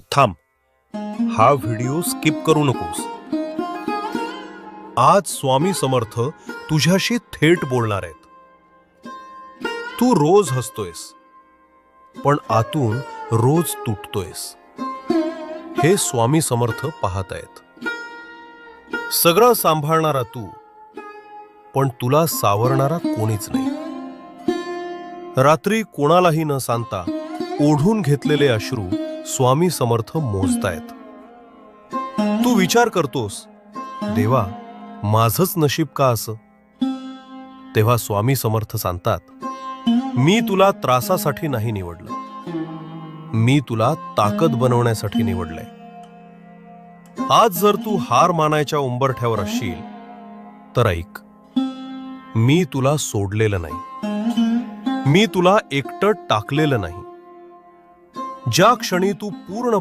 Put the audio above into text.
थांब. हा video skip करू नकोस. आज स्वामी समर्थ तुझ्याशी थेट बोलणार आहेत. तू रोज हसतोयस पण आतून रोज तुटतोयस. हे स्वामी समर्थ पाहत आहेत. सगळं सांभाळणारा तू पण तुला सावरणारा कोणीच नाही. रात्री कोणालाही न सांगता ओढून घेतलेले अश्रू स्वामी समर्थ मोजतायत. तू विचार करतोस देवा माझच नशीब का असं? तेव्हा स्वामी समर्थ सांगतात मी तुला त्रासासाठी नाही निवडलं. मी तुला ताकद बनवण्यासाठी निवडलंय. आज जर तू हार मानायच्या उंबरठ्यावर असशील तर ऐक मी तुला सोडलेलं नाही. मी तुला एकटं टाकलेलं नाही. ज्या क्षणी तू पूर्णपणे